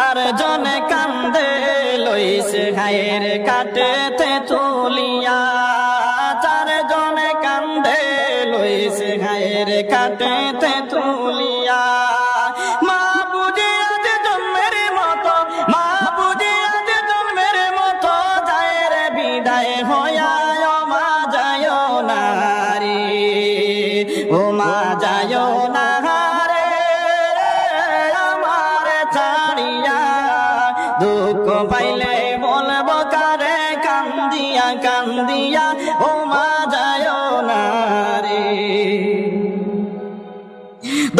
চারজনে কান্দে লইছে ঘায়ের কাটেতে তুলিয়া। চারজনে কান্দে লইছে ঘায়ের কাটেতে তুলিয়া। পাইলে বলব কারে কান্দিয়া কান্দিয়া, ও মা যায় না রে।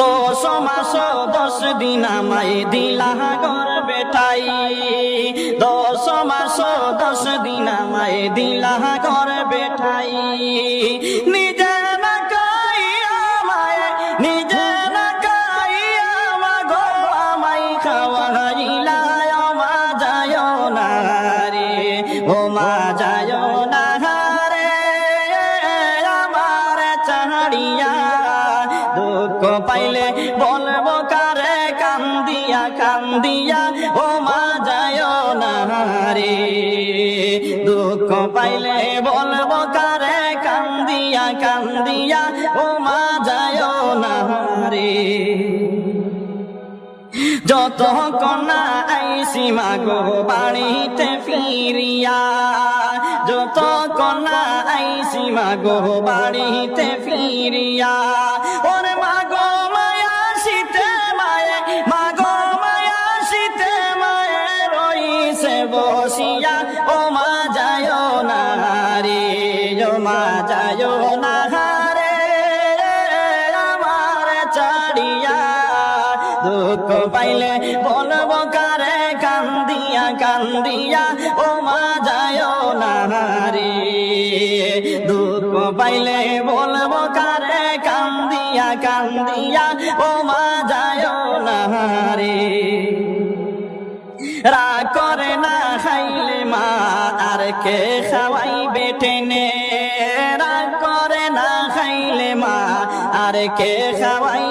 দশ মাস, দশ দিন আমায় দিলা গর বেটাই দশ মাস, দশ দিন আমায় দিলা গর বেটাই দুঃখ পাইলে বলব কারে? কান্দিয়া কান্দিয়া, ও মা যায় না রে। দুঃখ পাইলে বলব কারে? কান্দিয়া কান্দিয়া, ও মা যায় না রে। যত কন্যা আইসি মাগো বাড়িতে ফিরিয়া, যত কন্যা আইসি মাগো বাড়িতে ফিরিয়া, ওরে দুঃখ পাইলে কারে কান্দিয়া কান্দিয়া, ও মা যায় না রে দুঃখ পাইলে বলব কারে কান্দিয়া কান্দিয়া, ও মা যায় রে করে না খাইলে মা আর কে খাওয়াই বেটেনে রা করে না খাইলে মা আর কে খাওয়াই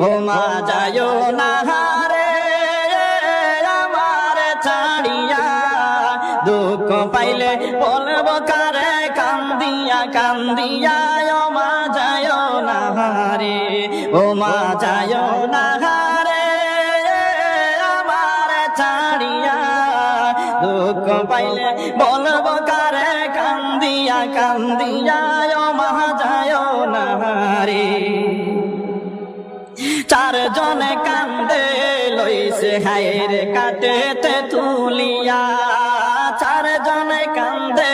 ও যায় না রে আমার ছাড়িয়া দুঃখ পাইলে বলব কারে, কান্দিয়া কান্দিয়া মা যায় না রে ও মা যায় না রে আমার ছাড়িয়া দুঃখ পাইলে বলব কারে, কান্দিয়া কান্দিয়া মা যায় না রে চারজনে কান্দে, লইছে হায়ের কাটেতে তুলিয়া। চারজনে কান্দে,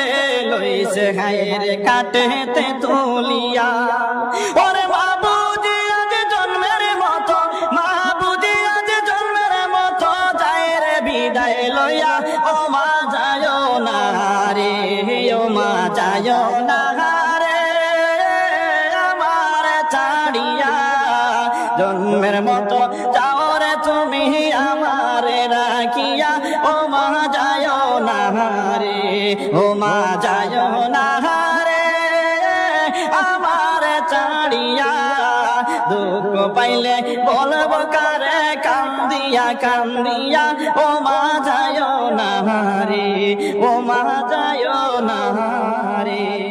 লইছে হায়ের কাটেতে তুলিয়া। ওরে বাবুজি, আজ জন্মের মতো মা বুঝি আজ জন্মের মতো যায় বিদায় লইয়া ও মা যায় না রে ও মা যায় না জন্মের মতো যাও রে তুমি আমারে রাখিয়া, ও মা যায় না রে, ও মা যায় না রে। আমার ছাড়িয়া দুঃখ পাইলে বলব কারে, কান্দিয়া কান্দিয়া, ও মা যায় না রে, ও মা যায় না রে।